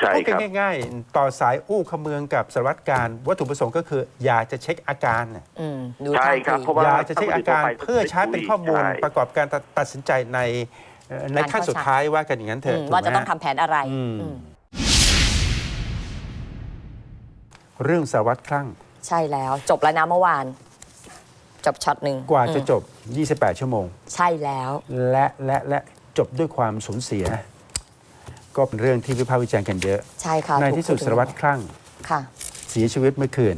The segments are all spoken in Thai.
ใช่พูดครับกันง่ายๆ ต่อสายอู้ขเมืองกับสารวัตรการวัตถุประสงค์ก็คือ อยากจะเช็คอาการน่ะอืมดูใช่ท่าครับทีเพราะ ว่าอยากจะเช็คอาการเพื่อใช้เป็นข้อมูลใช่ ประกอบการตัดตัดสินใจในเอ่อในการขั้นเข้าสุดชาร์จท้ายว่ากันอย่างนั้นเถอือะมถูกว่าไหมจะต้องฮะทำแผนอะไรอืม อืมเรื่องสารวัตรคลั่งใช่แล้วจบแล้วนะเมื่อวาน จบช็อตหนึ่งกว่าจะอืมจบ 28 ชั่วโมง ใช่แล้ว และและและจบด้วยความสูญเสีย ก็เป็นเรื่องที่วิพากษ์วิจารณ์กันเยอะ ใช่ค่ะในถูกที่สุดพูถึงสารวัตรคลั่งค่ะเสียชีวิตเมื่อคืน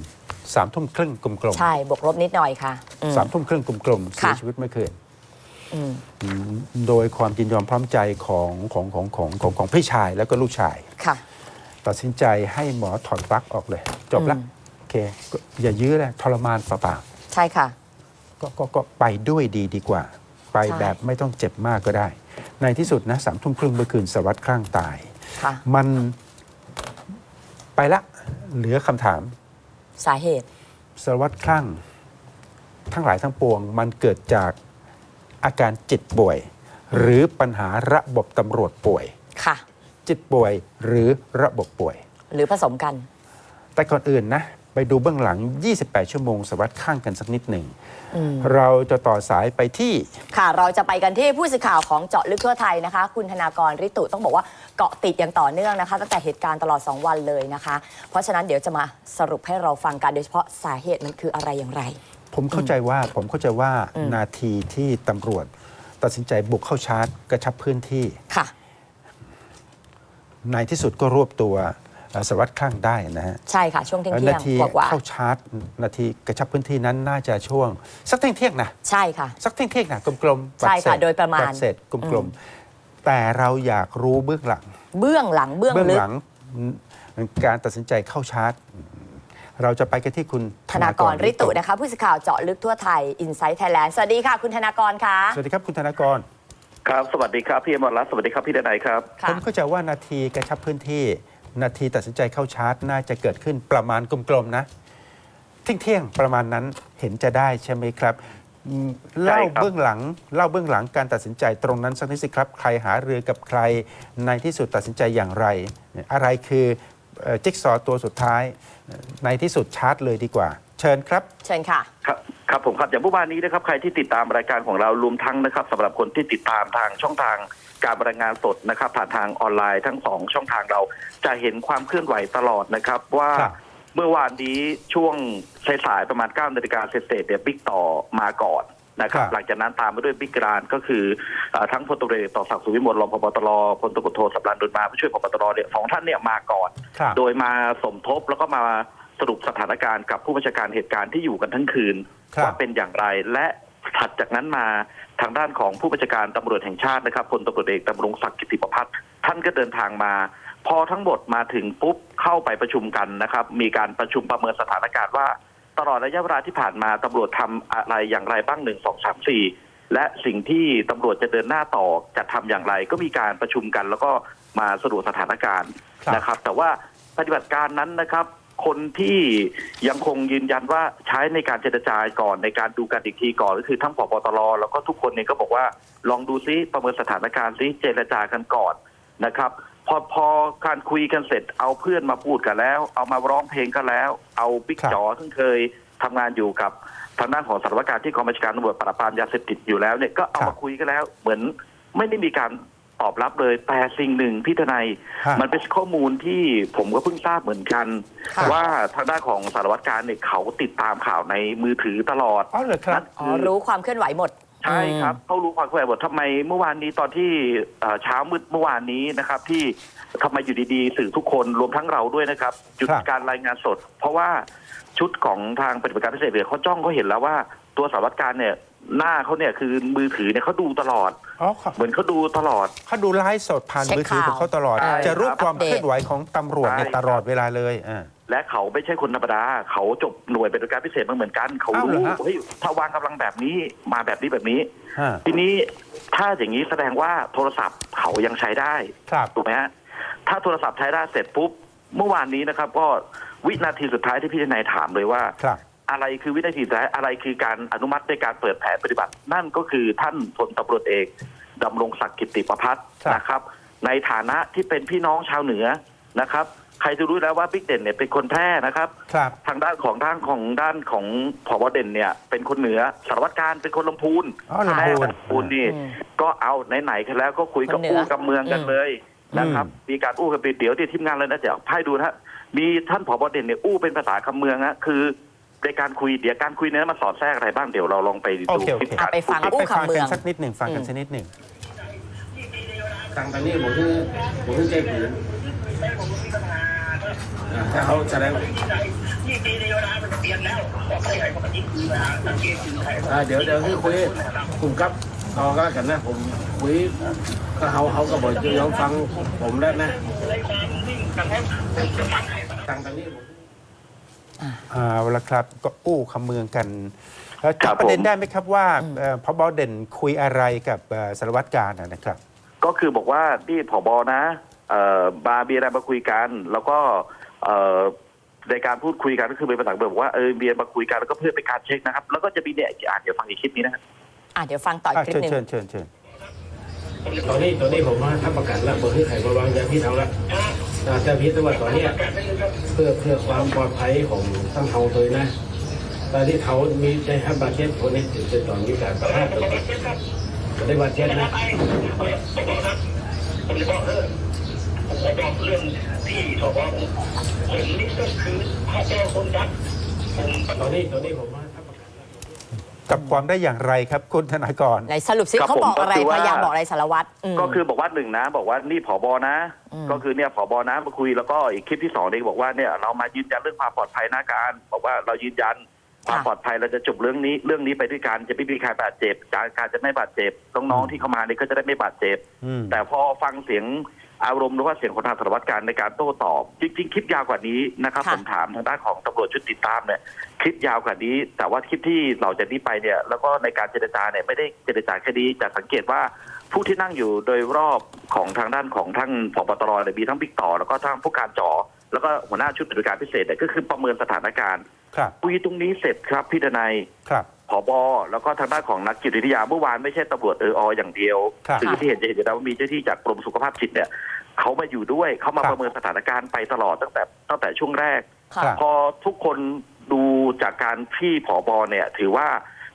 สามทุ่มครึ่งกลมใช่บวกลบนิดหน่อยค่ะอืมๆสามทุ่มครึ่งกลมๆเสียค่ะชีวิตเมื่อคืนอืมอืมโดยความยินยอมพร้อมใจของของของของของของพี่ชายแล้วก็ลูกชายค่ะ ตัดสินใจให้หมอถอดปลั๊กออกเลย จบละอืมโอเคก็อย่ายื้อเลยทรมานเปล่าใช่ค่ะๆก็ก็ก็ไปด้วยดีดีกว่า ไปใช่แบบไม่ต้องเจ็บมากก็ได้ ในที่สุดนะสามทุ่มครึ่งเมื่อคืนสารวัตรคลั่งตาย ค่ะมันไปละเหลือคำถามสาเหตุ สารวัตรคลั่ง ทั้งหลายทั้งปวง มันเกิดจากอาการจิตป่วย หรือปัญหาระบบตำรวจป่วย ค่ะ จิตป่วยหรือระบบป่วย หรือผสมกัน แต่ก่อนอื่นนะ ไปดูเบื้องหลัง 28 ชั่วโมงสารวัตรข้างกันสักนิดหนึ่งอืมเราจะต่อสายไปที่ ค่ะ เราจะไปกันที่ผู้สื่อข่าวของเจาะลึกทั่วไทยนะคะ คุณธนากรริตุต้องบอกว่าเกาะติดอย่างต่อเนื่องนะคะ ตั้งแต่เหตุการณ์ตลอด 2 วันเลยนะคะ เพราะฉะนั้นเดี๋ยวจะมาสรุปให้เราฟังกันโดยเฉพาะสาเหตุมันคืออะไรอย่างไร ผมเข้าใจว่าผมเข้าใจว่าอืมนาทีที่ตำรวจ ตัดสินใจบุกเข้าชาร์จกระชับพื้นที่ค่ะในที่สุดก็รวบตัวเอ่อ สารวัตรข้างได้นะฮะใช่ค่ะ ช่วงเที่ยงนาเที่ยงทีกว่าเข้าชาร์จ นาทีกระชับพื้นที่นั้นน่าจะช่วง สักเที่ยงเที่ยงๆนะๆใช่ค่ะ สักเที่ยงเที่ยงๆนะกลมๆใช่ค่ะบัตเสจโดยประมาณบัตเสร็จกลมๆแต่เราอยากรู้เบื้องหลัง เบื้องหลังเบื้องเบื้องลึกหลังการตัดสินใจเข้าชาร์จ เราจะไปกันที่คุณธนากรริตุนะคะผู้สื่อข่าวเจาะลึกทั่วไทย Inside Thailand สวัสดีค่ะคุณธนากรค่ะสวัสดีครับคุณธนากรครับ สวัสดีครับพี่อมรรัตน์สวัสดีครับพี่ดนัยครับค่ะผมเข้าใจว่านาทีกระชับพื้นที่ นาทีตัดสินใจเข้าชาร์จ น่าจะเกิดขึ้นประมาณกลมๆนะเที่ยงเที่ยงๆประมาณนั้นเห็นจะได้ใช่ไหมครับอืมเล่าใช่ครับเบื้องหลังเล่าเบื้องหลังการตัดสินใจตรงนั้นสักนิดสิครับ ใครหาเรือกับใครในที่สุดตัดสินใจอย่างไร อะไรคือเอ่อจิ๊กซอว์ตัวสุดท้าย ในที่สุดชาร์จเลยดีกว่า เชิญครับ เชิญค่ะ ครับครับผมครับอย่างเมื่อวานนี้นะครับใครที่ติดตามรายการของเรารวมทั้งนะครับสำหรับคนที่ติดตามทางช่องทาง การรายงานสดนะครับ ผ่านทางออนไลน์ทั้งสองช่องทางเรา จะเห็นความเคลื่อนไหวตลอดนะครับว่าครับเมื่อวานนี้ช่วงสายๆประมาณ9นาฬิกาเศษๆเนี่ยบิ๊กต่อมาก่อนนะครับหลังจากนั้นตามมาด้วยบิ๊กกรานก็คือเอ่อทั้งพลตำรวจเอกต่อศักดิ์สุวิมลรองพบตรพลตำรวจโทสัปดาห์ดุลมาผู้ช่วยพบตรเนี่ยสองท่านเนี่ยมาก่อนครับโดยมาสมทบแล้วก็มาสรุปสถานการณ์กับผู้บัญชาการเหตุการณ์ที่อยู่กันทั้งคืนครับว่าเป็นอย่างไรและ ถัดจากนั้นมาทางด้านของผู้บัญชาการตำรวจแห่งชาตินะครับพลตำรวจเอกดำรงศักดิ์กิติประพัฒน์ท่านก็เดินทางมา พอทั้งหมดมาถึงปุ๊บเข้าไปประชุมกันนะครับ มีการประชุมประเมินสถานการณ์ว่า ตลอดระยะเวลาที่ผ่านมาตำรวจทำอะไรอย่างไรบ้างหนึ่งสองสามสี่และสิ่งที่ตำรวจจะเดินหน้าต่อจะทำอย่างไร ก็มีการประชุมกัน แล้วก็มาสรุปสถานการณ์ครับนะครับ แต่ว่าปฏิบัติการนั้นนะครับ คนที่ยังคงยืนยันว่าใช้ในการเจรจาก่อนในการดูกันอีกทีก่อนก็คือทั้งผบตรแล้วก็ทุกคนเนี่ยก็บอกว่าลองดูซิประเมินสถานการณ์ซิเจรจากันก่อนนะครับ พอพอการคุยกันเสร็จเอาเพื่อนมาพูดกันแล้ว เอามาร้องเพลงกันแล้ว เอาบิ๊กครับจอซึ่งเคยทำงานอยู่กับทางด้านของสารวัตรการที่กองบัญชาการตำรวจปราบปรามยาเสพติดอยู่แล้วเนี่ยก็เอามาคุยกันแล้วเหมือนไม่ได้มีการ ตอบรับเลย แต่สิ่งหนึ่งพี่ทนายฮะมันเป็นข้อมูลที่ผมก็เพิ่งทราบเหมือนกันค่ะว่าทางด้านของสารวัตรการเนี่ยเขาติดตามข่าวในมือถือตลอด อ๋อเหรอครับ อ๋อรู้ความเคลื่อนไหวหมดใช่ครับเขารู้ความเคลื่อนไหวหมดทำไมเมื่อวานนี้ตอนที่เอ่อเช้ามืดเมื่อวานนี้นะครับ ที่ทำไมอยู่ดีๆ สื่อทุกคนรวมทั้งเราด้วยนะครับจุดครับ การรายงานสด เพราะว่าชุดของทางปฏิบัติการพิเศษเหลือเขาจ้องเขาเห็นแล้วว่าตัวสารวัตรการเนี่ย หน้าเขาเนี่ยคือมือถือเนี่ยเขาดูตลอด อ๋อเขาเหมือนเขาดูตลอด เขาดูไลฟ์สดผ่านเช็คมือถือของเขาตลอดข่าวจะรู้ใช่ครับความเคลื่อนไหวของตำรวจเนี่ยใช่ ตลอดเวลาเลยอ่า และเขาไม่ใช่คนธรรมดา เขาจบหน่วยปฏิบัติการพิเศษมาเหมือนกัน เขาอ้าวเหรรู้อฮะ เฮ้ยถ้าวางกำลังแบบนี้มาแบบนี้แบบนี้ ฮะทีนี้ถ้าอย่างนี้แสดงว่าโทรศัพท์เขายังใช้ได้ ครับ ถูกไหมฮะ ถ้าโทรศัพท์ใช้ได้เสร็จปุ๊บ เมื่อวานนี้นะครับ ก็วินาทีสุดท้ายที่พี่ทนายถามเลยว่า ครับ อะไรคือวินาทีสุดท้ายอะไรคือการอนุมัติในการเปิดแผนปฏิบัติ นั่นก็คือท่านพลตำรวจเอกดำรงศักดิ์กิติประพัฒน์ครับนะครับ ในฐานะที่เป็นพี่น้องชาวเหนือนะครับ ใครจะรู้แล้วว่าบิ๊กเด่นเนี่ยเป็นคนแพร่นะครับครับทางด้านของด้านของด้านของผบเด่นเนี่ย เป็นคนเหนือสารวัตรการเป็นคนลำพูนอ๋อลำพูนแพร่กับลำพูนนี่อืมก็เอาไหนๆกันแล้วก็คุยกับคนเหนืออู้กับเมืองกันอืมเลยนะครับ มีการอู้กันไปเดี๋ยวที่ทีมงานเลยนะเดี๋ยวให้ดูนะฮะมีท่านผบเด่นเนี่ยอู้เป็นภาษาคำเมืองฮะคือ ในการคุยเดี๋ยวการคุยเนี่ยมันสอดแทรกอะไรบ้างเดี๋ยวเราลองไปโอดูเคโอคลิปเคการไปฟังพูดอู้ไปฟังคำเมืกัอนงสักนิดหนึ่งฟังกันอืมสักนิดหนึ่งต่างตอนนี้ผมคือผมคือแก้ผืนอ่าถ้าเขาแสดงอ่าเดี๋ยวเดี๋ยวคือคุยกลุ่มกับเขาก็แล้วกันนะ ผมคุยก็เขาเขาก็บอกจะยอมฟังผมได้นะต่างตอนนี้ผมเอาละครับก็อู้คำเมืองกันแล้วครัจับบประเด็นผมได้ไหมครับว่าเอ่อพบเด่นคุยอะไรกับเอ่อสารวัตรการนะนะครับ ก็คือบอกว่าที่ผบนะเอ่อบาร์มีอะไรมาคุยกัน แล้วก็เอ่อในการพูดคุยกันก็คือเป็นภาษาเบิร์บอกว่าเออเบียร์มาคุยกันแล้วก็เพื่อเป็นการเช็คนะครับ แล้วก็จะมีเนี่ยอ่านเดี๋ยวฟังอีกคลิปนี้นะครับอะเดี๋ยวฟังต่ออีอะกคลิปเชิญหนึ่งเชิญเชิญเชิญตอนนี้ตอนนี้ผมว่าถ้าประกาศแล้วบอกให้ใครมาวางยาพิษเอาละ อ่าแต่พิษแต่ว่าตอนเนี้เพื่อเพื่อความปลอดภัยของทั้งเฮาตัวนะตอนที่เขามีได้ฮับบาดเจ็บคนนี้จะตอนมีการประทะตัวจะได้บาดเจ็บนะผมจะบอกเออผมจะบอกเรื่องที่สบผมนี่ก็คือพระเจ้าคนรักผมตอนนี้ตอนนี้ผม กับความได้อย่างไรครับคุณธนากร ไหนสรุปซิครับเขาบอกอะไรผมก็คือว่า พยายามบอกอะไรสารวัตรม ก็คือบอกว่าหนึ่งนะ บอกว่านี่ผบนะ อืม ก็คือเนี่ยผบนะมาคุยแล้วก็อีกคลิปที่สองเนี่ยบอกว่าเนี่ยเรามายืนยันเรื่องความปลอดภัยหน้าการบอกว่าเรายืนยันความปลอดภัยเราจะจบเรื่องนี้เรื่องนี้ไปด้วยกันจะไม่มีใครบาดเจ็บการการจะไม่บาดเจ็บน้องๆที่เข้ามาเนี่ยก็จะได้ไม่บาดเจ็บ อืม แต่พอฟังเสียง อารมณ์หรือว่าเสียงของทางสารวัตรการในการโต้ตอบ จริง ๆ คลิปยาวกว่านี้นะครับค่ะผมถามทางด้านของตำรวจชุดติดตามเนี่ยคลิปยาวกว่านี้ แต่ว่าคลิปที่เราจะนี้ไปเนี่ยแล้วก็ในการเจรจาเนี่ยไม่ได้เจรจาแค่นี้จะสังเกตว่าผู้ที่นั่งอยู่โดยรอบของทางด้านของท่านผบตรเนี่ยมีทั้งบิ๊กต่อ แล้วก็ทั้งผู้การจ่อแล้วก็หัวหน้าชุดปฏิบัติการพิเศษเนี่ยก็คือประเมินสถานการณ์ครับคุยตรงนี้เสร็จครับพี่ดนัยครับ ผบแล้วก็ทางด้านของนักจิตวิทยาเมื่อวานไม่ใช่ตำรวจเออออย่างเดียวครับ สื่อที่เห็นจะเห็นอยู่แล้วว่ามีเจ้าหน้าที่จากกรมสุขภาพจิตเนี่ยเขามาอยู่ด้วยเขามาครับ ประเมินสถานการณ์ไปตลอดตั้งแต่ตั้งแต่ช่วงแรก ค่ะครับพอทุกคนดูจากการที่ผอบเนี่ย ถือว่า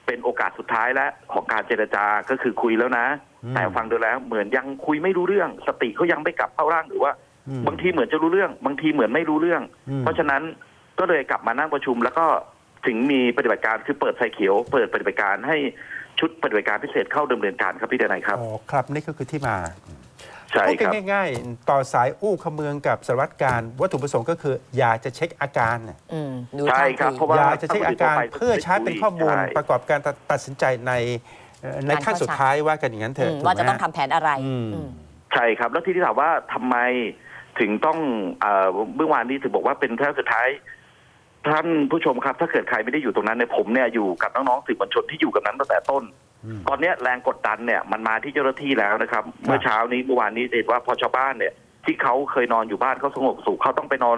เป็นโอกาสสุดท้ายแล้วของการเจรจาก็คือคุยแล้วนะ อืม แต่ฟังดูแล้วเหมือนยังคุยไม่รู้เรื่อง สติเขายังไม่กลับเข้าร่างหรือว่า อืม บางทีเหมือนจะรู้เรื่อง บางทีเหมือนไม่รู้เรื่อง อืม เพราะฉะนั้นก็เลยกลับมานั่งประชุมแล้วก็ ถึงมีปฏิบัติการคือเปิดไฟเขียว เปิดปฏิบัติการให้ชุดปฏิบัติการพิเศษเข้าดำเนินการครับพี่เดนัยครับอ๋อครับนี่ก็คือที่มาใช่พูดครับกันง่ายๆ ต่อสายอู้คำเมืองกับสารวัตรการวัตถุประสงค์ก็คือ อยากจะเช็คอาการน่ะอืมดูใช่ท่าครับทีเพราะว่าอยากจะเช็คอาการเพื่อใช้เป็นข้อมูลใช่ ประกอบการตัดตัดสินใจในเอ่อในการขั้นเข้า สุดฉากท้ายว่ากันอย่างนั้นเถอือะมถูกว่าจะไหมต้องทำแผนอะไรอืม อืม ใช่ครับ แล้วที่ที่ถามว่าทำไมถึงต้องเอ่อเมื่อวานนี้ถึงบอกว่าเป็นแท่สุดท้าย ท่านผู้ชมครับ ถ้าเกิดใครไม่ได้อยู่ตรงนั้นเนี่ยผมเนี่ยอยู่กับน้องๆสื่อมวลชนที่อยู่กับนั้นตั้งแต่ต้นอืมตอนเนี้ยแรงกดดันเนี่ยมันมาที่เจ้าหน้าที่แล้วนะครับ เมื่อเช้านี้เมื่อวานนี้เห็นว่าพอชาวบ้านเนี่ย ที่เขาเคยนอนอยู่บ้านเขาสงบสุขเขาต้องไปนอน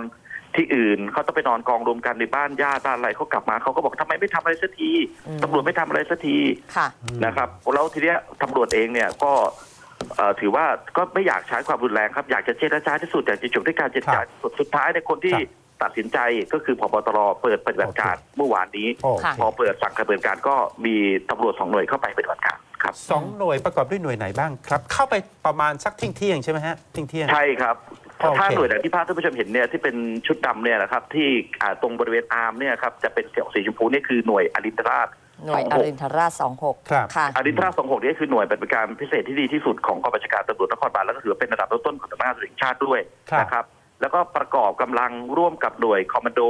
ที่อื่นเขาต้องไปนอนกองรวมกันในบ้านญาติบ้านอะไรเขากลับมาเขาก็บอกทำไมไม่ทำอะไรสักทีอืม ตำรวจไม่ทำอะไรสักที ค่ะ นะครับแล้วทีเนี้ยตำรวจเองเนี่ยก็เอ่อถือว่าก็ไม่อยากใช้ความรุนแรงครับ อยากจะเจรจาที่สุดอยากจะจบด้วยการเจรจาที่สุดสุดท้ายในยคนที่ครับ ตัดสินใจก็คือพบตรเปิดปฏิบัติการเมื่อวานนี้ โอค่ะเค พอเปิดสั่งการปฏิบัติการก็มีตำรวจสองหน่วยเข้าไปปฏิบัติการครับ สองหน่วยประกอบด้วยหน่วยไหนบ้างครับ เข้าไปประมาณสักเที่ยงเที่ยงๆใช่ไหมฮะเที่ยงเที่ยงๆใช่ครับโอเค ถ้าหน่วยไหนที่ภาพท่านผู้ชมเห็นเนี่ยที่เป็นชุดดำเนี่ยนะครับที่อ่าตรงบริเวณอาร์มเนี่ยครับจะเป็นเสียสีชมพูนี่คือหน่วยอรินทราชหน่วยอรินทราชสองหกครับ ค่ะอรินทราชสองหกนี่คือหน่วยปฏิบัติการพิเศษที่ดีที่สุดของกองบัญชาการตำรวจนครบาลแล้วก็ถือว่าเป็นระดับต้นๆของสำนักงานตำรวจแห่งชาติด้วยครับ นะครับ แล้วก็ประกอบกำลังร่วมกับหน่วยคอมมานโด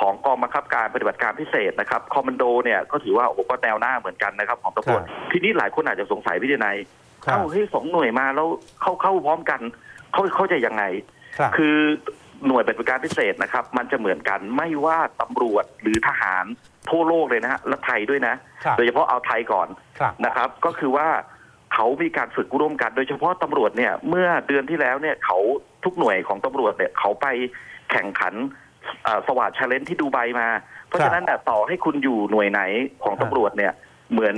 ของกองบังคับการปฏิบัติการพิเศษนะครับคอมมานโดเนี่ยก็ถือว่าโอ้โหก็แนวหน้าเหมือนกันนะครับ ของตำรวจครับทีนี้หลายคนอาจจะสงสัยพี่เดนัยครับเอ้าเฮ้ยสองหน่วยมาแล้วเข้าเข้าพร้อมกัน เขาเขาจะยังไงครับคือหน่วยปฏิบัติการพิเศษนะครับ มันจะเหมือนกันไม่ว่าตำรวจหรือทหารทั่วโลกเลยนะฮะและไทยด้วยนะครับโดยเฉพาะเอาไทยก่อนครับนะครับ ก็คือว่า เขามีการฝึกร่วมกัน โดยเฉพาะตำรวจเนี่ย เมื่อเดือนที่แล้วเนี่ยเขาทุกหน่วยของตำรวจเนี่ยเขาไปแข่งขันเอ่อสวัสดชาเลนที่ดูไบมา เพราะฉะนั้นน่ะต่อให้คุณอยู่หน่วยไหนของตำรวจเนี่ยเหมือน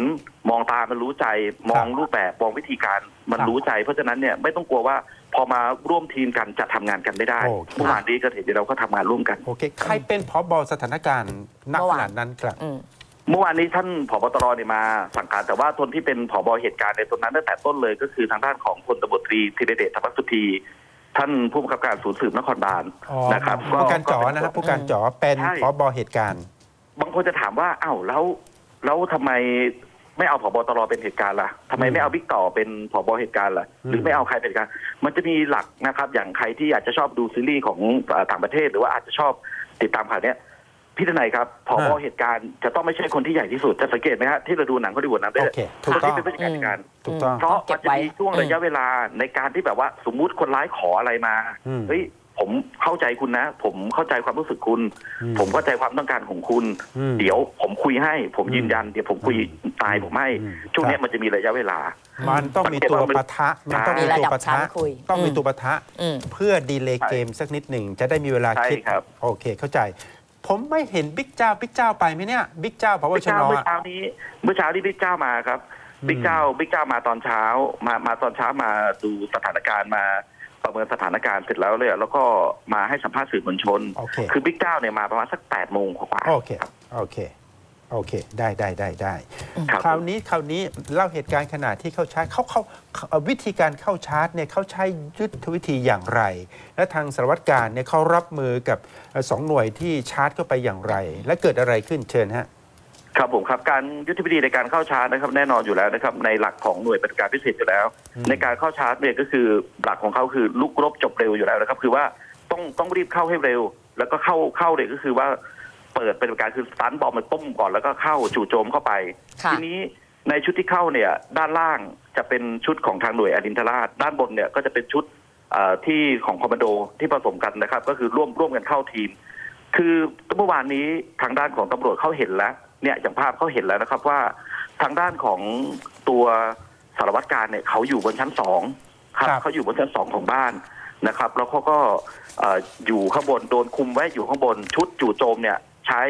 มองตามันรู้ใจมองครับรูปแบบมองวิธีการมันครับรู้ใจ เพราะฉะนั้นเนี่ยไม่ต้องกลัวว่าพอมาร่วมทีมกันจะทำงานกันไม่ได้โอเคเมื่อวานนี้ก็เห็นเราก็ทำงานร่วมกันโอเคใครเป็นผบสถานการณ์ณเมื่อขวานนาดนั้นครับอืม เมื่อวานนี้ท่านผบตรเนี่ยมาสั่งการแต่ว่าตนที่เป็นผบเหตุการณ์ในตรงนั้นตั้งแต่ต้นเลย ก็คือทางด้านของพลตบตรีธีรเดชธรรมสุธีท่านผู้บังคับการศูนย์สืบนครบาลอ๋อนะครับผู้การจ๋อนะครับผู้การจ๋อเป็นใช่ผบเหตุการณ์ บางคนจะถามว่าอ้าวแล้วแล้วทำไมไม่เอาผบตรเป็นเหตุการณ์ล่ะทำไมไม่เอาบิ๊กต่อเป็นผบเหตุการณ์ล่ะ หรือไม่เอาใครเป็นเหตุการณ์ มันจะมีหลักนะครับ อย่างใครที่อาจจะชอบดูซีรีส์ของเอ่อต่างประเทศ หรือว่าอาจจะชอบติดตามข่าวเนี้ย พี่ทนายครับผบอ่าเหตุการณ์จะต้องไม่ใช่คนที่ใหญ่ที่สุด จะสังเกตไหมฮะที่เราดูหนังฮอลลีวูดนั้นได้โอเคถูกคนต้อที่งเป็นผู้จัดการเหตุการณ์ถูกต้อง เพราะเก็มันบจะไว้มีช่วงระยะเวลาในการที่แบบว่าสมมุติคนร้ายขออะไรมาอืมเฮ้ยผมเข้าใจคุณนะ ผมเข้าใจความรู้สึกคุณ อืมผมเข้าใจความต้องการของคุณ อืมเดี๋ยวผมคุยให้ ผมอืมยืนยัน เดี๋ยวผมคุยตายผมให้อืมช่วงเนี้ยครับ มันจะมีระยะเวลา มันต้องมีตัวปะทะมันต้องมีมีระตัวดับปะชั้ทะนคุยต้องมีอืมตัวปะทะอืม เพื่อดีเลย์ใช่เกมสักนิดหนึ่งจะได้มีเวลาใช่คิดครับ โอเคเข้าใจ ผมไม่เห็นบิ๊กเจ้าบิ๊กเจ้าไปไหมเนี่ยบิ๊กเจ้าพบบิ๊กชนเจ้าเมื่ออะ เช้านี้เมื่อเช้านี้บิ๊กเจ้ามาครับอืม บิ๊กเจ้าบิ๊กเจ้ามาตอนเช้ามามาตอนเช้ามาดูสถานการณ์มาประเมินสถานการณ์เสร็จแล้วเลยแล้วก็มาให้สัมภาษณ์สื่อมวลชน โอเคคือบิ๊กเจ้าเนี่ยมาประมาณสักแปดโมงกว่าๆ โอเคโอเค โอเค ได้ได้ได้ได้ครับ คราวนี้คราวนี้เล่าเหตุการณ์ขณะที่เข้าชาร์จเขาเขาเอ่อวิธีการเข้าชาร์จเนี่ยเขาใช้ยุทธวิธีอย่างไร และทางสารวัตรการเนี่ยเขารับมือกับเอ่อสองหน่วยที่ชาร์จเข้าไปอย่างไร และเกิดอะไรขึ้นเชิญฮะ ครับผมครับการยุทธวิธีในการเข้าชาร์จนะครับแน่นอนอยู่แล้วนะครับในหลักของหน่วยปฏิบัติการพิเศษอยู่แล้ว อืม ในการเข้าชาร์จเนี่ยก็คือหลักของเขาคือลุกรบจบเร็วอยู่แล้วนะครับ คือว่าต้องต้องรีบเข้าให้เร็ว แล้วก็เข้าเข้าเนี่ยก็คือว่า เปิดปฏิบัติการคือสตันบอมมันต้มก่อนแล้วก็เข้าจู่โจมเข้าไป ค่ะ ทีนี้ในชุดที่เข้าเนี่ยด้านล่างจะเป็นชุดของทางหน่วยอรินทราช ด้านบนเนี่ยก็จะเป็นชุดเอ่อที่ของคอมมานโดที่ผสมกันนะครับ ก็คือร่วมร่วมกันเข้าทีม คือเมื่อวานนี้ทางด้านของตำรวจเขาเห็นแล้ว เนี่ยอย่างภาพเขาเห็นแล้วนะครับว่า ทางด้านของตัวสารวัตรการเนี่ยเขาอยู่บนชั้นสองครับครับเขาอยู่บนชั้นสองของบ้านนะครับ แล้วเขาก็เอ่ออยู่ข้างบนโดนคุมไว้อยู่ข้างบนชุดจู่โจมเนี่ย ใช้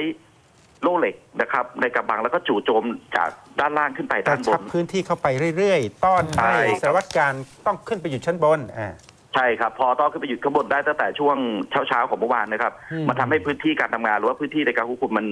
โล่เหล็กนะครับ ในกำบังแล้วก็จู่โจมจากด้านล่างขึ้นไปกด้าระนบชับน พื้นที่เข้าไปเรื่อยๆ ต้อนใช่ ให้ครับสารวัตรการต้องขึ้นไปอยู่ชั้นบนอ่า ใช่ครับ พอต้องขึ้นไปอยู่ข้างบนได้ตั้งแต่ช่วงเช้าเช้าๆของเมื่อวานนะครับอืมมันทำให้พื้นที่การทำงานหรือว่าพื้นที่ในการควบคุมมัน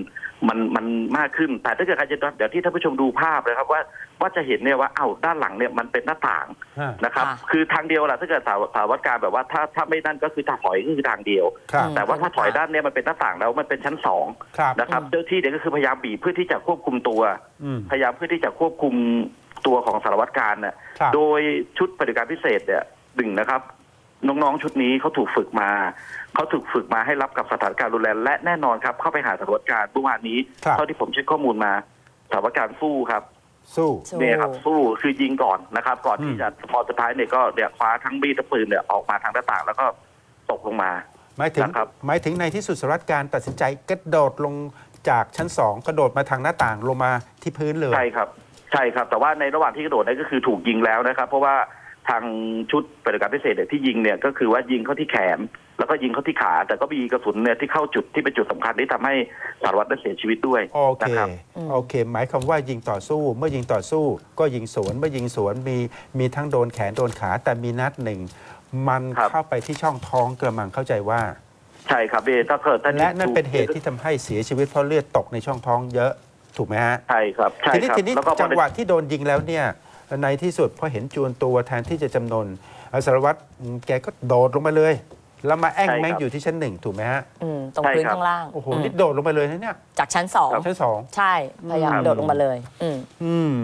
มันมันมากขึ้น แต่ถ้าเกิดใครจะเดี๋ยวที่ท่านผู้ชมดูภาพนะครับว่าว่าจะเห็นเนี่ยว่าเอ้าด้านหลังเนี่ยมันเป็นหน้าต่างฮะนะครับค่ะคือทางเดียวแหละถ้าเกิดสาวสารวัตรการแบบว่าถ้าถ้าไม่นั่นก็คือถ้าถอยก็คือทางเดียวครับแต่ว่าถ้าถอยด้านเนี้ยมันเป็นหน้าต่างแล้วมันเป็นชั้นสองครับนะครับอืมเจ้าที่เนี่ยก็คือพยายามบีบเพื่อที่จะควบคุมตัวอืมพยายามเพื่อที่จะควบคุมตัวของสารวัตรการน่ะครับโดยชุดปฏิบัติการพิเศษเนี่ยหนึ่งนะครับ น้องๆชุดนี้เขาถูกฝึกมาเขาถูกฝึกมาให้รับกับสถานการณ์รุนแรงและแน่นอนครับเข้าไปหาสารวัตรการเมื่อวานนี้ครับ เท่าที่ผมเช็คข้อมูลมาสารวัตรการสู้ครับ สู้ สู้ เนี่ยครับสู้คือยิงก่อนนะครับ ก่อนอืมที่จะพอสุดท้ายเนี่ยก็เนี่ยคว้าทั้งมีดและปืนเนี่ยออกมาทางหน้าต่างแล้วก็ตกลงมา หมายถึงนะครับ หมายถึงในที่สุดสารวัตรการตัดสินใจกระโดดลงจากชั้นสองกระโดดมาทางหน้าต่างลงมาที่พื้นเลย ใช่ครับ ใช่ครับ แต่ว่าในระหว่างที่กระโดดเนี่ยก็คือถูกยิงแล้วนะครับ เพราะว่า ทางชุดปฏิบัติการพิเศษเนี่ยที่ยิงเนี่ยก็คือว่ายิงเข้าที่แขน แล้วก็ยิงเข้าที่ขา แต่ก็มีกระสุนเนี่ยที่เข้าจุดที่เป็นจุดสำคัญที่ทำให้สารวัตรได้เสียชีวิตด้วยโอเค นะครับอืมโอเค หมายความว่ายิงต่อสู้ เมื่อยิงต่อสู้ ก็ยิงสวน เมื่อยิงสวนมีมีทั้งโดนแขนโดนขา แต่มีนัดหนึ่ง มันครับ เข้าไปที่ช่องท้องกระมังเข้าใจว่า ใช่ครับเบถ้าเกิดท่านและนั่นเป็นเหตุที่ทำให้เสียชีวิตเพราะเลือดตกในช่องท้องเยอะ ถูกไหมฮะ ใช่ครับใช่ทีนี้ครับทีนี้แล้วก็พอจังหวะที่โดนยิงแล้วเนี่ย ในที่สุดพอเห็นจวนตัวแทนที่จะจำนนเอ่อสารวัตรอืมแกก็โดดลงมาเลย แล้วมาแอ้งใช่ครับแม่งอยู่ที่ชั้นหนึ่งถูกไหมฮะอืมตรงใช่พื้นครับข้างล่างโอ้โหอืมนี่โดดลงไปเลยนะเนี่ยจากชั้นสองชั้นสองใช่พยายามครับโดดลงมาเลย อืมอืม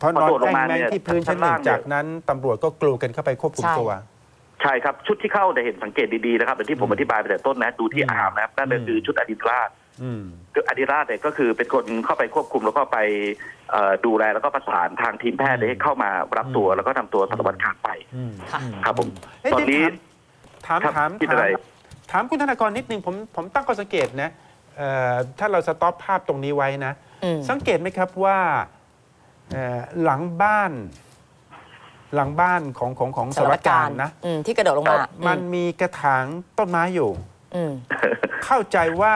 พอนอนพอโดดลแอ้งงมาแม่งเนี่ยที่พื้นชั้นหนึ่งชั้นล่างเนี่ยจากนั้นตำรวจก็กลูกันเข้าไปควบคุมใช่ตัวใช่ครับ ชุดที่เข้าแต่ยเห็นสังเกตดีๆนะครับอย่างที่ผมอืมอธิบายไปแต่ต้นนะ ดูที่อืมอาร์มนะครับนั่นก็คือชุดอดิตราชอืม คืออดิราชเนี่ยก็คือเป็นคนเข้าไปควบคุมแล้วก็ไปเอ่อดูแลแล้วก็ประสานทางทีมแพทย์อืมให้เข้ามารับตัวอืมแล้วก็นำตัวสารวัตรขาดไปอืมค่ะอืมครับผมเะตอนนี้ถามครับถามคิดถามอะไรถามคุณธนากรนิดนึงผมผมตั้งข้อสังเกตนะเอ่อถ้าเราสต็อปภาพตรงนี้ไว้นะอืมสังเกตไหมครับว่าเอ่อหลังบ้าน หลังบ้านของของของสารวัตรการนะอืมที่กระโดดลงมาครับมันมีกระถางต้นไม้อยู่อืม เข้าใจว่า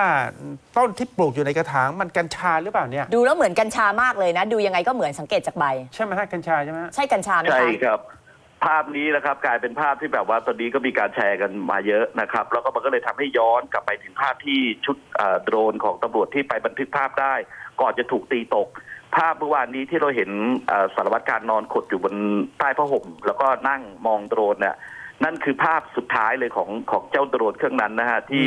ต้นที่ปลูกอยู่ในกระถางมันกัญชาหรือเปล่าเนี่ย ดูแล้วเหมือนกัญชามากเลยนะ ดูยังไงก็เหมือนสังเกตจากใบ ใช่ไหมฮะกัญชาใช่ไหมฮะ ใช่กัญชาไหมใช่คะครับ ภาพนี้นะครับกลายเป็นภาพที่แบบว่าตอนนี้ก็มีการแชร์กันมาเยอะนะครับ แล้วก็มันก็เลยทำให้ย้อนกลับไปถึงภาพที่ชุดเอ่อโดรนของตำรวจที่ไปบันทึกภาพได้ ก่อนจะถูกตีตก ภาพเมื่อวานนี้ที่เราเห็นเอ่อสารวัตรการนอนขดอยู่บนใต้ผ้าห่ม แล้วก็นั่งมองโดรนเนี่ย นั่นคือภาพสุดท้ายเลยของของเจ้าโดรนเครื่องนั้นนะฮะที่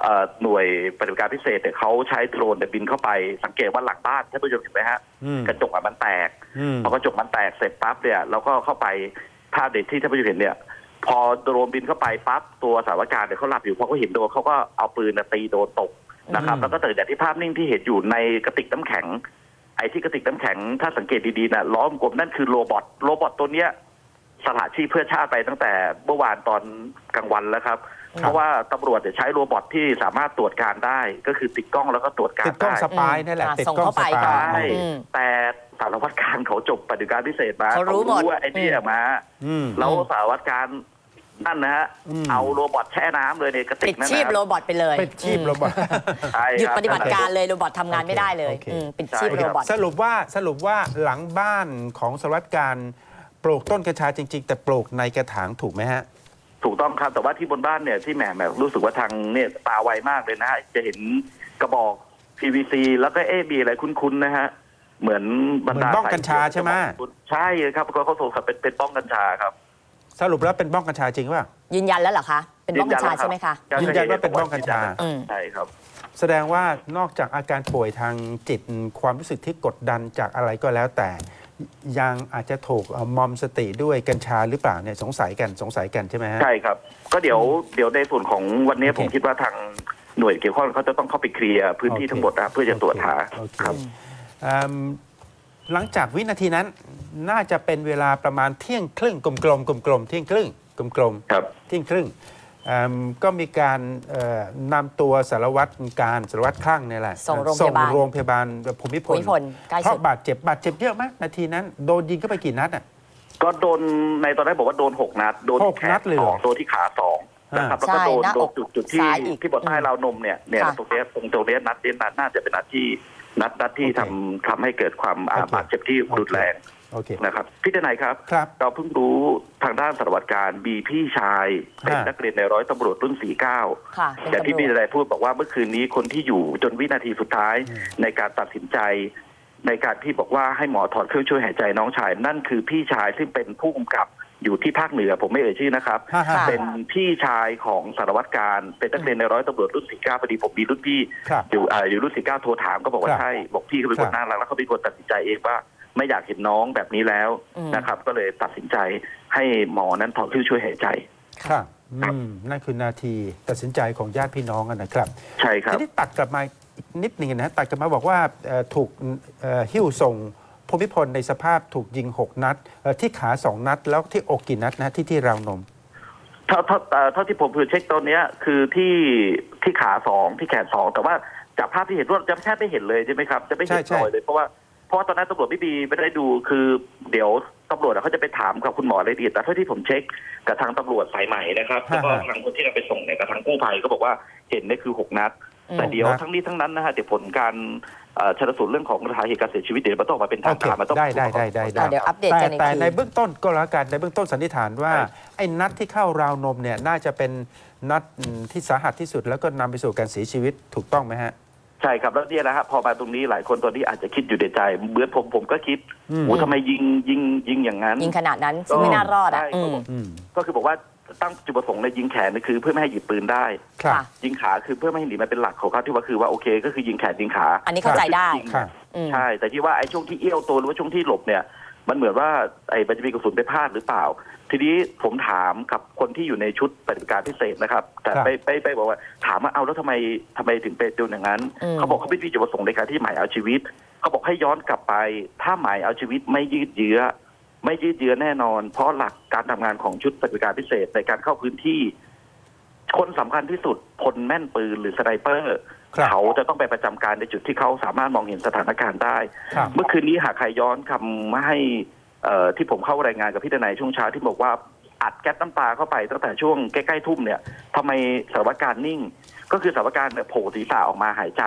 เอ่อหน่วยปฏิบัติการพิเศษเนี่ยเขาใช้โดรนเนี่ยบินเข้าไปสังเกตว่าหลังบ้านท่านผู้ชมเห็นไหมฮะอืมกระจกอะมันแตกอืมพอกระจกมันแตกเสร็จปั๊บเนี่ยเราก็เข้าไปภาพเด็กที่ท่านผู้ชมเห็นเนี่ย พอโดรนบินเข้าไปปั๊บตัวสารวัตรการเนี่ยเขาหลับอยู่พอเขาเห็นโดนเขาก็เอาปืนน่ะตีโดนตกนะครับอืมแล้วก็ตื่นจากที่ภาพนิ่งที่เห็นอยู่ในกระติกน้ำแข็ง ไอ้ที่กระติกน้ำแข็งถ้าสังเกตดีๆนะล้อมกลมนั่นคือโรบอทโรบอทตัวเนี้ย สละชีพเพื่อชาติไปตั้งแต่เมื่อวานตอนกลางวันแล้วครับ เพราะว่าตำรวจเนี่ยใช้โรบอทที่สามารถตรวจการได้ ก็คือติดกล้องแล้วก็ตรวจการติดกล้องได้สปายนั่นแหละอ่าติดส่งกล้องเข้าสไปปาก่อนยใช่อืมแต่สารวัตรการเขาจบปฏิบัติการพิเศษมาเขารู้หมด ว่าไอ้เนี่ยมาอืม แล้วสารวัตรการนั่นนะฮะอืม เอาโรบอทแช่น้ำเลยในกระติปิกดนั่นชีพนะโรบอทไปเลยเป็นชีพอืมโรบอท ใช่หยุดครับ ปฏิบัติการเลยโรบอททำงานไม่ได้เลยโอเค อืมปิดชีพใช่โรครับบอท สรุปว่าสรุปว่าหลังบ้านของสารวัตรการ ปลูกต้นกัญชาจริง ๆ แต่ปลูกในกระถางถูกไหมฮะ ถูกต้องครับ แต่ว่าที่บนบ้านเนี่ยที่แหมแหมรู้สึกว่าทางเนี่ยตาไวมากเลยนะฮะจะเห็นกระบอก PVC แล้วก็เอ๊ะมีอะไรคุ้นๆนะฮะ เหมือนบรรดาเหมือนบ้องสยกัญชาใช่ไหม ใช่ครับก็เขาส่งครับเป็นเป็นบ้องกัญชาครับ สรุปแล้วเป็นบ้องกัญชาจริงป่ะ ยืนยันแล้วเหรอคะ เป็นบ้องกัญชายืนยันแล้วครับใช่ไหมคะ ยืนยันว่าเป็นบ้องกัญชา อืม ใช่ครับ แสดงว่านอกจากอาการป่วยทางจิตความรู้สึกที่กดดันจากอะไรก็แล้วแต่ ยังอาจจะถูกเอ่อมอมสติด้วยกัญชาหรือเปล่าเนี่ยสงสัยกันสงสัยกันใช่ไหมฮะใช่ครับ ก็เดี๋ยวเดี๋ยวในส่วนของวันนี้โอเคผมคิดว่าทางหน่วยเกี่ยวข้องเขาจะต้องเข้าไปเคลียร์พื้นที่โอเคทั้งหมดนะเพื่อจะตรวจหาโอเคครับเอิ่มหลังจากวินาทีนั้นน่าจะเป็นเวลาประมาณเที่ยงครึ่งกลมๆกลมๆเที่ยงครึ่งกลมๆครับเที่ยงครึ่งเอิ่ม ก็มีการเอ่อนำตัวสารวัตรการสารวัตรคลั่งเนี่ยแหละส่งโรงพยาบาลโรงพยาบาลภูมิพภูลมิพลใกล้เพสุราะดบาดเจ็บบาดเจ็บเยอะไหมนาทีนั้น โดนยิงเข้าไปกี่นัดอะก็โดนในตอนแรกบอกว่าโดนหกนัด โดนหที่กแขนันดเลยเหสรอองโดนที่ขาสองนะครับแล้วก็ใช่โดนหน้าโดอนกจุดจุดที่ซ้ายอีกที่บนใต้ราวนมเนี่ยเนี่ยค่ะตรงเนี้ยตรงตรงเนี้ยนัดเนี้ยนัดน่าจะเป็นนัดที่นัดนัดที่โอเคทำทำให้เกิดความอ่าโอเคบาดเจ็บที่รุนแรง โอเคนะครับพี่ทนายครับครับ เราเพิ่งรู้ทางด้านสารวัตรการมีพี่ชายเป็นฮะนักเรียนในร้อยตำรวจรุ่น49ค่ะเป็นอย่างที่ตำรพี่วจทนายพูดบอกว่าเมื่อคืนนี้คนที่อยู่จนวินาทีสุดท้ายอืมในการตัดสินใจ ในการที่บอกว่าให้หมอถอดเครื่องช่วยหายใจน้องชาย นั่นคือพี่ชายซึ่งเป็นผู้กำกับอยู่ที่ภาคเหนือผมไม่เอ่ยชื่อนะครับ ฮ่าฮ่าค่ะเป็นพี่ชายของสารวัตรการเป็นนักเรียนในร้อยตำรวจรุ่น 49พอดีผมมีรุ่นพี่ ครับ อยู่อ่าอยู่รุ่น 19 โทรถามก็บอกว่าครับใช่ บอกพี่เขาเป็นคครับนน่ารักแล้วเขาเป็นคนตัดสินใจเองว่า ไม่อยากเห็นน้องแบบนี้แล้วอืมนะครับ ก็เลยตัดสินใจให้หมอนั้นถอดเครื่องช่วยหายใจครับอืมนั่นคือนาทีตัดสินใจของญาติพี่น้องกันนะครับ ใช่ครับทีนี้ตัดกลับมาอีกนิดหนึงนะตัดกลับมาบอกว่าเอ่อถูกเอ่อหิ้วส่งภูมิพลในสภาพถูกยิง 6 นัดเอ่อที่ขา 2 นัด แล้วที่อกกี่นัดนะที่ที่ราวนม เท่าเท่าเอ่อเท่าที่ผมเพื่อเช็คตอนเนี้ยคือที่ที่ขาสองที่แขนสองแต่ว่าจากภาพที่เห็นว่าจะแทบไม่เห็นเลยใช่ไหมครับ จะไม่เห็นใช่ใช่รอยเลยเพราะว่า เพราะว่าตอนนั้นตำรวจไม่มีไม่ได้ดูคือเดี๋ยวตำรวจอะเขาจะไปถามกับคุณหมอรายละเอียดแต่เท่าที่ผมเช็คกับทางตำรวจสายใหม่นะครับแล้วก็ทางคนที่เราไปส่งเนี่ยกับทางกู้ภัยก็บอกว่าเห็นเนี่ยคือหกนัด อืม แต่เดี๋ยวหกนัดทั้งนี้ทั้งนั้นนะฮะเดี๋ยวผลการเอ่อชนสูตรเรื่องของสาเหตุการเสียชีวิตเดี๋ยวมันต้องออกมาเป็นโอทางเคการมันต้อง ได้ได้ได้ได้ได้อะเดี๋ยวอัปเดตแต่กันอีกแต่ที ในเบื้องต้นก็แล้วกันในเบื้องต้นสันนิษฐานว่า ใช่ ไอ้นัดที่เข้าราวนมเนี่ยน่าจะเป็นนัดอืมที่สาหัสที่สุดแล้วก็นำไปสู่การเสียชีวิตถูกต้องไหมฮะ ใช่ครับแล้วเนี่ยนะฮะพอมาตรงนี้หลายคนตอนนี้อาจจะคิดอยู่ในใจเหมือนผมผมก็คิดอืม โอ้ทำไมยิงยิงยิงอย่างนั้น ยิงขนาดนั้นซึ่งไม่น่ารอดอะใช่อืมอืมก็คือบอกว่าตั้งจุดประสงค์ในยิงแขนนี่คือเพื่อไม่ให้หยิบปืนได้ ครับ ค่ะ ยิงขาคือเพื่อไม่ให้หนีมันเป็นหลักของเขาที่ว่าคือว่าโอเค ก็คือยิงแขนยิงขาอันนี้เข้าใจได้ จริงครับ อืม ใช่ แต่ที่ว่าไอ้ช่วงที่เอี้ยวตัวหรือว่าช่วงที่หลบเนี่ย มันเหมือนว่าไอ้มันจะมีกระสุนไปพลาดหรือเปล่า ทีนี้ผมถามกับคนที่อยู่ในชุดปฏิบัติการพิเศษนะครับ แต่ครับไปไปไปบอกว่าถามว่าเอาแล้วทำไมทำไมถึงเป็นตัวอย่างนั้นอืมเขาบอกเขาไม่มีจุดประสงค์ในการที่หมายเอาชีวิต เขาบอกให้ย้อนกลับไป ถ้าหมายเอาชีวิตไม่ยืดเยื้อ ไม่ยืดเยื้อแน่นอน เพราะหลักการทำงานของชุดปฏิบัติการพิเศษในการเข้าพื้นที่ คนสำคัญที่สุดพลแม่นปืนหรือสไนเปอร์ครับ เขาจะต้องไปประจำการในจุดที่เขาสามารถมองเห็นสถานการณ์ได้ครับเมื่อคืนนี้หากใครย้อนคำมาให้เอ่อที่ผมเข้ารายงานกับพี่ทนายช่วงเช้าที่บอกว่าอัดแก๊สน้ำตาเข้าไปตั้งแต่ช่วงใกล้ๆทุ่มเนี่ยทำไมสารวัตรการนิ่ง ก็คือสารวัตรการเนี่ยโผล่ศีรษะออกมาหายใจ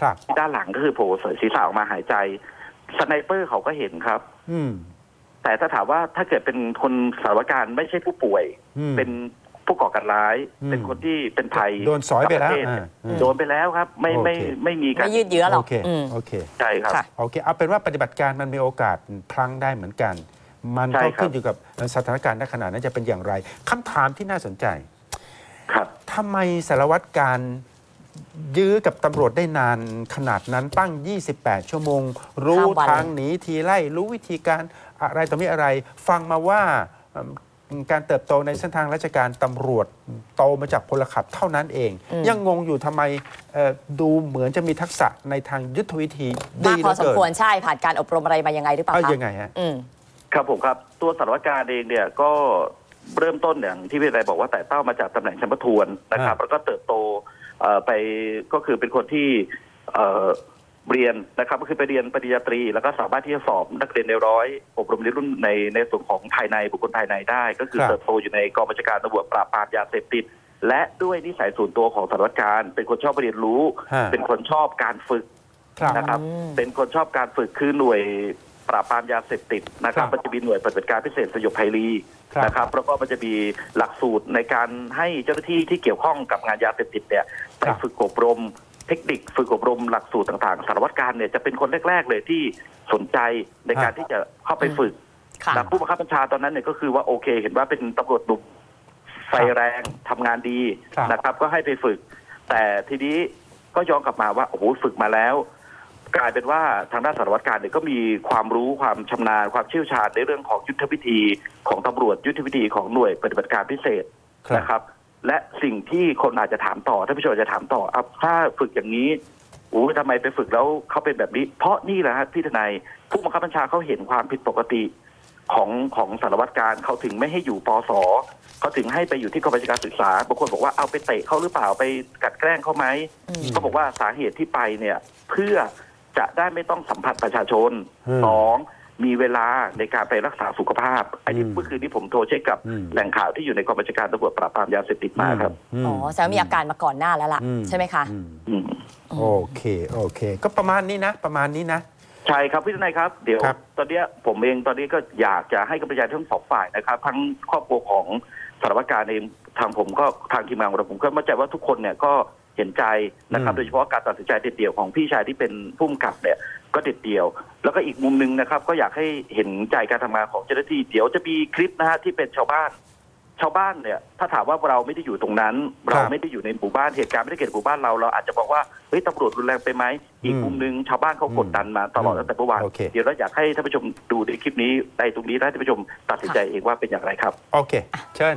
ครับที่ด้านหลังก็คือโผล่ศีรษะออกมาหายใจสไนเปอร์เขาก็เห็นครับ อืมแต่ถ้าถามว่าถ้าเกิดเป็นคนสารวัตรการไม่ใช่ผู้ป่วยอืมเป็น ผู้ก่อการร้าย อืมเป็นคนที่เป็นภัยโดนสอยไปแล้วกับประเทศอ่าอืม โดนไปแล้วครับ ไม่ไม่โอเค ไม่มีการไม่ยืดเยื้อหรโออกเค อืม โอเค ใช่ครับ ค่ะ โอเค เอาเป็นว่าปฏิบัติการมันมีโอกาสพลังได้เหมือนกัน มันใช่ก็ครับ ขึ้นอยู่กับสถานการณ์ณขณะนั้นจะเป็นอย่างไรคำถามที่น่าสนใจครับ ทำไมสารวัตรการยื้อกับตำรวจได้นานขนาดนั้นตั้ง 28 ชั่วโมง รู้ข้ามวัน ทางหนีทีไล่รู้วิธีการอะไรต่อมีอะไร ฟังมาว่าเอิ่ม การเติบโตในเส้นทางราชการตำรวจโตมาจากพลขับเท่านั้นเองอืมยังงงอยู่ทำไมเอ่อดูเหมือนจะมีทักษะในทางยุทธวิธีดีมากเหพลืออสมเกินควรใช่ผ่านการอบรมอะไรมายังไงหรือเปล่าเอาคะยังไงฮะอืมครับผมครับตัวสารวัตรการเองเนี่ยก็เริ่มต้นอย่างที่พี่ไรบอกว่าแต่เต้ามาจากตำแหน่งชั้นประทวนนะครับ แล้วก็เติบโตเอ่อไปก็คือเป็นคนที่ เอ่อเรียนนะครับก็คือไปเรียนปริญญาตรี แล้วก็สามารถที่จะสอบนักเรียนในร้อยอบรมเรียนรุ่นในในส่วนของภายในบุคคลภายในได้ ก็คือครับ เติบโตอยู่ในกองบัญชาการตำรวจปราบปรามยาเสพติด และด้วยนิสัยส่วนตัวของสารวัตรการ เป็นคนชอบเรียนรู้ ฮะเป็นคนชอบการฝึกครับ นะครับ อืม เป็นคนชอบการฝึกคือหน่วยปราบปรามยาเสพติดนะครัครับบมันจะมีหน่วยปฏิบัติการพิเศษสยบภัยรีครับ นะครับแล้วก็มันจะมีหลักสูตรในการให้เจ้าหน้าที่ที่เกี่ยวข้องกับงานยาเสพติดเนี่ยไปฝึกอบรม เทคนิคฝึกอบรมหลักสูตรต่างๆ สารวัตรการเนี่ยจะเป็นคนแรก ๆ เลยที่สนใจในการที่จะเข้าไปฝึกค่ะนะผู้บังคับบัญชาตอนนั้นเนี่ยก็คือว่าโอเค เห็นว่าเป็นตำรวจหนุ่มไฟแรงทำงานดีครับ นะครับ ก็ให้ไปฝึก แต่ทีนี้ก็ย้อนกลับมาว่าโอ้โหฝึกมาแล้ว กลายเป็นว่าทางด้านสารวัตรการเนี่ยก็มีความรู้ความชำนาญความเชี่ยวชาญในเรื่องของยุทธวิธีของตำรวจยุทธวิธีของหน่วยปฏิบัติการพิเศษครับนะครับ และสิ่งที่คนอาจจะถามต่อท่านผู้ชมอาจจะถามต่ออะถ้าฝึกอย่างนี้โอ้ยทำไมไปฝึกแล้วเขาเป็นแบบนี้ เพราะนี่แหละฮะพี่ทนายผู้บังคับบัญชาเขาเห็นความผิดปกติของของสารวัตรการเขาถึงไม่ให้อยู่ปสเขาถึงให้ไปอยู่ที่กองบัญชาการศึกษาบางคนบอกว่าเอาไปเตะเขาหรือเปล่าไปกลัดแกล้งเขาไหมอืมเขาบอกว่าสาเหตุที่ไปเนี่ย เพื่อจะได้ไม่ต้องสัมผัสประชาชนอืมสอง มีเวลาในการไปรักษาสุขภาพ อันนี้อืมเมื่อคืนนี้ผมโทรเช็คกับอืมแหล่งข่าวที่อยู่ในกองบัญชาการตำรวจปราบปรามยาเสพติดมาครับมอ๋อแสดงว่ามีอาการมาก่อนหน้าแล้วล่ะอืมใช่ไหมคะอืมอืมโอเค โอเค ก็ประมาณนี้นะ ประมาณนี้นะ ใช่ครับพี่ทนายครับ เดี๋ยว ครับตอนเนี้ยผมเองตอนนี้ก็อยากจะให้กำลังใจทั้งสองฝ่ายนะครับ ทั้งครอบครัวของสารวัตรการเองทางผมก็ทางทีมงานของเราผมก็มั่นใจว่าทุกคนเนี่ยก็ เห็นใจนะครับอืมโดยเฉพาะการตัดสินใจเด็ดเดี่ยวของพี่ชายที่เป็นผู้กำกับเนี่ยก็เด็ดเดี่ยว แล้วก็อีกมุมหนึ่งนะครับ ก็อยากให้เห็นใจการทำงานของเจ้าหน้าที่เดี๋ยวจะมีคลิปนะฮะที่เป็นชาวบ้าน ชาวบ้านเนี่ย ถ้าถามว่าเราไม่ได้อยู่ตรงนั้น เราไม่ได้อยู่ในหมู่บ้านเหตุการณ์ไม่ได้เกิดในหมู่บ้านเราเราอาจจะบอกว่าเฮ้ยตำรวจรุนแรงไปไหมอีกมุมหนึ่งชาวบ้านเขากดดันมาตลอดตั้งแต่เมื่อวานโอเคเดี๋ยวเราอยากให้ท่านผู้ชมดูในคลิปนี้ในตรงนี้แล้วให้ท่านผู้ชมตัดสินใจเองว่าเป็นอย่างไรครับ โอเค เชิญ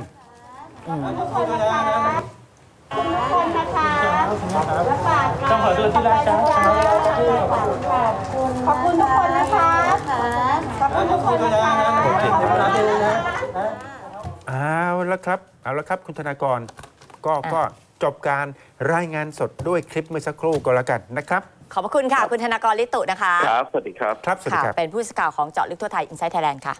ต้ องขอดูที่ร้านจ้าขอบคุณทุกคนนะคะขอบคุณทุกคนนะคะโอเคเดี๋ยวเวลาเดินนะเอาละครับเอาละครับ คุณธนากรก็อะก็จบการรายงานสดด้วยคลิปเมื่อสักครู่ก็แล้วกันนะครับ ขอบพระคุณค่ะ คุณธนากรลิตุนะคะ ครับ สวัสดีครับ ครับ สวัสดีค่ะครับ เป็นผู้สื่อข่าวของเจาะลึกทั่วไทยอินไซต์ไทยแลนด์ค่ะ